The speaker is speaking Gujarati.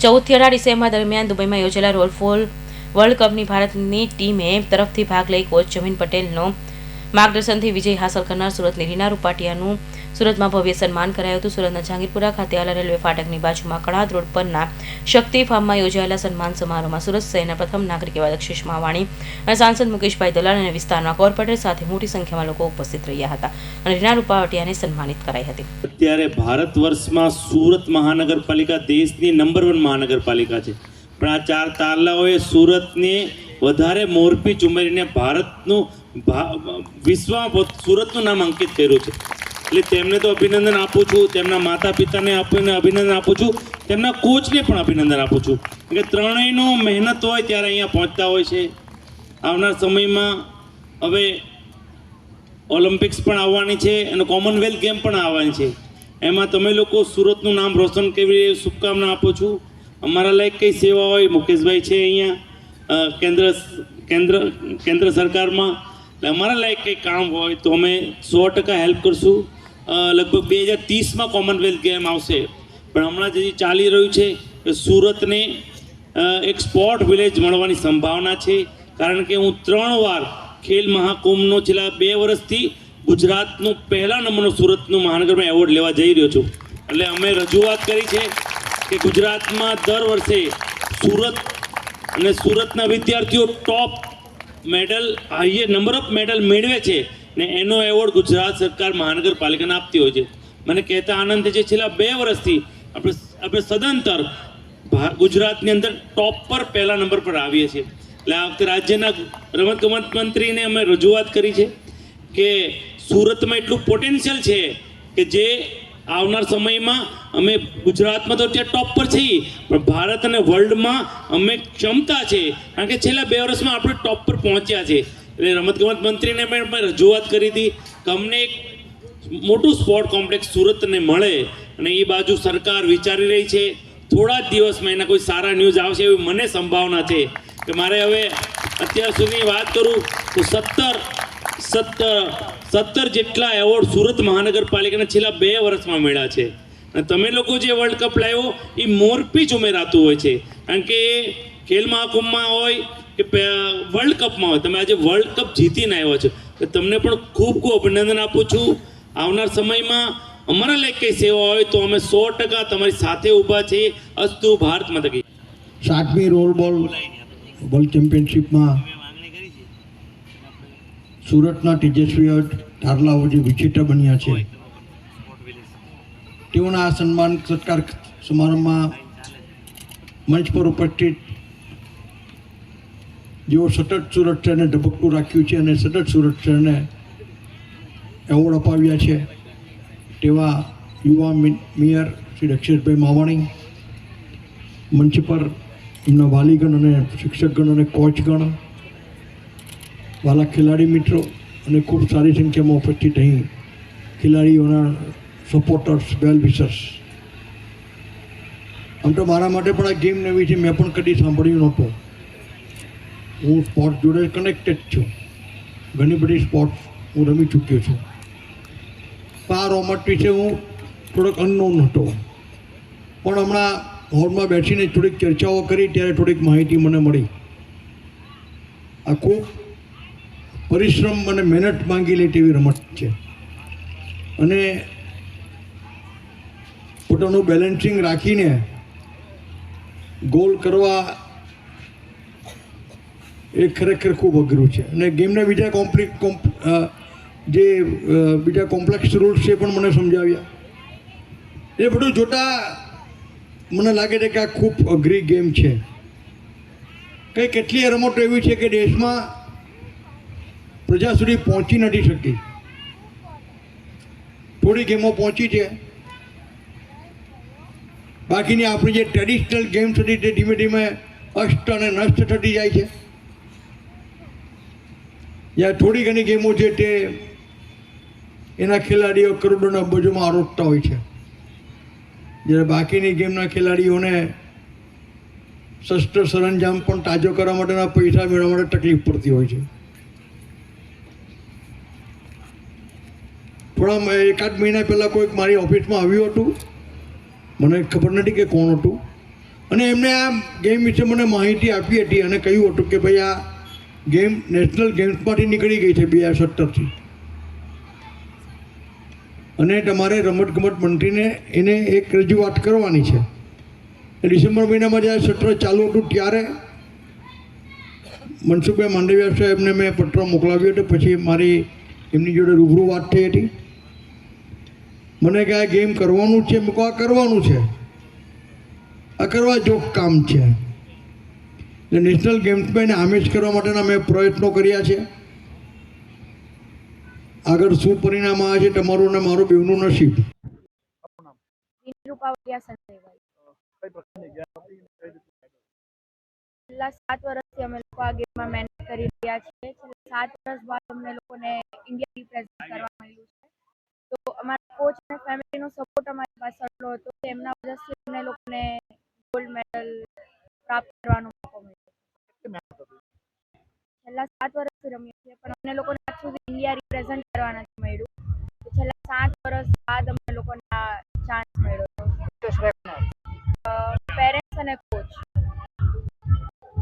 ચૌદથી અઢાર ડિસેમ્બર દરમિયાન દુબઈમાં યોજેલા રોલફોલ વર્લ્ડ કપની ભારતની ટીમે તરફથી ભાગ લઈ કોચ જમીન પટેલનો માર્ગદર્શનથી વિજય હાંસલ કરનાર સુરતની રીના રૂપાટિયાનું સુરતમાં ભવ્ય સન્માન કરાયું હતું. સુરતના જહાંગીરપુરા ખાતે આવેલા રેલવે ફાટકની બાજુમાં કણાદ રોડ પરના શક્તિ ફાર્મમાં યોજાયેલા સન્માન સમારોહમાં સુરત શહેરના પ્રથમ નાગરિક એવા દક્ષિશ માવાણી અને સાંસદ મુકેશભાઈ દલાલ અને વિસ્તારના કોર્પોરેટર સાથે મોટી સંખ્યામાં લોકો ઉપસ્થિત રહ્યા હતા અને રીના રૂપાવટિયાને સન્માનિત કરાઈ હતી. અત્યારે ભારત વર્ષમાં સુરત મહાનગરપાલિકા દેશની નંબર વન મહાનગરપાલિકા છે. પણ આ ચાર તારલાઓએ સુરતને વધારે મોરપી ઉમેરીને ભારતનું વિશ્વમાં સુરતનું નામ અંકિત કર્યું છે. એટલે તેમને તો અભિનંદન આપું છું, તેમના માતા પિતાને આપીને અભિનંદન આપું છું, તેમના કોચને પણ અભિનંદન આપું છું. એટલે ત્રણેયનો મહેનત હોય ત્યારે અહીંયા પહોંચતા હોય છે. આવનાર સમયમાં હવે ઓલિમ્પિક્સ પણ આવવાની છે અને કોમનવેલ્થ ગેમ પણ આવવાની છે. એમાં તમે લોકો સુરતનું નામ રોશન કેવી રીતે શુભકામના આપો છું. અમારા લાયક કઈ સેવા હોય, મુકેશભાઈ છે અહીંયા કેન્દ્ર કેન્દ્ર કેન્દ્ર સરકારમાં. અમારા લાયક કંઈ કામ હોય તો અમે સો ટકા હેલ્પ કરશું. લગભગ બે હજાર ત્રીસમાં કોમનવેલ્થ ગેમ આવશે. પણ હમણાં જે ચાલી રહ્યું છે કે સુરતને એક સ્પોર્ટ વિલેજ મળવાની સંભાવના છે. કારણ કે હું ત્રણ વાર ખેલ મહાકુંભનો છેલ્લા બે વર્ષથી ગુજરાતનું પહેલા નંબરનો સુરતનું મહાનગરમાં એવોર્ડ લેવા જઈ રહ્યો છું. એટલે અમે રજૂઆત કરી છે કે ગુજરાતમાં દર વર્ષે સુરત અને સુરતના વિદ્યાર્થીઓ ટોપ મેડલ હાઈએ નંબર ઓફ મેડલ મેળવે છે. ને એનો એવોર્ડ ગુજરાત સરકાર મહાનગરપાલિકાને આપતી હોય છે. મને કહેતા આનંદ છે છેલ્લા બે વર્ષથી આપણે આપણે સદંતર ગુજરાતની અંદર ટોપ પર પહેલા નંબર પર આવીએ છીએ. એટલે આ વખતે રાજ્યના રમતગમત મંત્રીને અમે રજૂઆત કરી છે કે સુરતમાં એટલું પોટેન્શિયલ છે કે જે આવનાર સમયમાં અમે ગુજરાતમાં તો અત્યારે ટોપ પર છીએ, પણ ભારત અને વર્લ્ડમાં અમે ક્ષમતા છે. કારણ કે છેલ્લા બે વર્ષમાં આપણે ટોપ પર પહોંચ્યા છે. એટલે રમતગમત મંત્રીને પણ રજૂઆત કરી હતી કે અમને એક મોટું સ્પોર્ટ કોમ્પ્લેક્સ સુરતને મળે અને એ બાજુ સરકાર વિચારી રહી છે. થોડા જ દિવસમાં એના કોઈ સારા ન્યૂઝ આવશે એવી મને સંભાવના છે કે મારે હવે અત્યાર સુધી વાત કરું તો સત્તર સત્તર સત્તર જેટલા એવોર્ડ સુરત મહાનગરપાલિકાના છેલ્લા બે વર્ષમાં મળ્યા છે. અને તમે લોકો જે વર્લ્ડ કપ લાવ્યો, એ મોરપી જ ઉમેરાતું હોય છે. કારણ કે ખેલ મહાકુંભમાં હોય કે વર્લ્ડ કપમાં હોય. તમે આજે વર્લ્ડ કપ જીતીને આવ્યો છો. તો તમને પણ ખૂબ ખૂબ અભિનંદન આપું છું. આવનાર સમયમાં અમારા લાયક કંઈ સેવા હોય તો અમે સો ટકા તમારી સાથે ઊભા છીએ. અસ્તુ ભારત માતા કી સાતમી રોલ બોલ વર્લ્ડ ચેમ્પિયનશિપમાં સુરતના તેજસ્વી ધારલાઓ જે વિજેતા બન્યા છે. તેઓના આ સન્માન સત્કાર સમારંભમાં મંચ પર ઉપસ્થિત જેઓ સતત સુરત શહેરને ધબકતું રાખ્યું છે અને સતત સુરત શહેરને એવોર્ડ અપાવ્યા છે, તેવા યુવા મેયર શ્રી દક્ષેશભાઈ માવાણી મંચ પર એમના વાલીગણ અને શિક્ષકગણ અને કોચગણ, વાલા ખેલાડી મિત્રો અને ખૂબ સારી સંખ્યામાં ઉપસ્થિત અહીં ખેલાડીઓના સપોર્ટર્સ વેલ વિશર્સ આમ તો મારા માટે પણ આ ગેમ નવી છે, મેં પણ કદી સાંભળ્યું નહોતું. હું સ્પોર્ટ્સ જોડે કનેક્ટેડ છું. ઘણી બધી સ્પોર્ટ્સ હું રમી ચૂક્યો છું. આ રોમટ વિશે હું થોડોક અનનોન હતો. પણ હમણાં હોલમાં બેસીને થોડીક ચર્ચાઓ કરી, ત્યારે થોડીક માહિતી મને મળી. આ ખૂબ પરિશ્રમ અને મહેનત માંગી લે તેવી રમત છે. અને પોતાનું બેલેન્સિંગ રાખીને ગોલ કરવા એ ખરેખર ખૂબ અઘરું છે. અને ગેમના બીજા કોમ્પ્લિક કોમ્પ જે બીજા કોમ્પ્લેક્સ રૂલ્સ છે પણ મને સમજાવ્યા. એ બધું જોતાં મને લાગે છે કે આ ખૂબ અઘરી ગેમ છે. કંઈ કેટલીય રમતો એવી છે કે દેશમાં પ્રજા સુધી પહોંચી નથી શકી. થોડી ગેમો પહોંચી છે. બાકીની આપણી જે ટ્રેડિશનલ ગેમ્સ હતી તે ધીમે ધીમે અષ્ટ અને નષ્ટ થતી જાય છે. જ્યાં થોડી ઘણી ગેમો છે તે એના ખેલાડીઓ કરોડોના બજોમાં આરોપતા હોય છે. જ્યારે બાકીની ગેમના ખેલાડીઓને શસ્ત્ર સરંજામ પણ તાજો કરવા માટેના પૈસા મેળવવા માટે તકલીફ પડતી હોય છે. થોડા એકાદ મહિના પહેલાં કોઈક મારી ઓફિસમાં આવ્યું હતું. મને ખબર નથી કે કોણ હતું. અને એમને આ ગેમ વિશે મને માહિતી આપી હતી અને કહ્યું હતું કે ભાઈ આ ગેમ, નેશનલ ગેમ્સમાંથી નીકળી ગઈ છે બે હજાર સત્તરથી. અને તમારે રમતગમત મંત્રીને એને એક રજૂઆત કરવાની છે. ડિસેમ્બર મહિનામાં જ્યારે સત્ર ચાલુ હતું ત્યારે મનસુખભાઈ માંડવિયા સાહેબને મેં પત્ર મોકલાવ્યો હતો. પછી મારી એમની જોડે રૂબરૂ વાત થઈ હતી. મને કે આ ગેમ કરવાનું છે, મૂકવા કરવાનું છે. આ કરવા જોગ કામ છે. એટલે નેશનલ ગેમ્સમાં એને આમેજ કરવા માટેના મેં પ્રયત્નો કર્યા છે. આગળ શું પરિણામ આવે છે તમારું અને મારું બેવનું નસીબ. છેલ્લા સાત વર્ષથી અમે લોકો આ ગેમમાં મહેનત કરી રહ્યા છીએ. છેલ્લા સાત વર્ષ બાદ અમને લોકોને ઇન્ડિયા રિપ્રેઝન્ટ કરવા મળ્યું છે. તો અમારા કોચ અને ફેમિલીનો સપોર્ટ અમારી પાસે હતો. એમના વજહથી અમને લોકોને ગોલ્ડ મેડલ પ્રાપ્ત કરવાનો મોકો મળ્યો છેલ્લા સાત વર્ષથી રમીએ છીએ પણ અમને લોકોને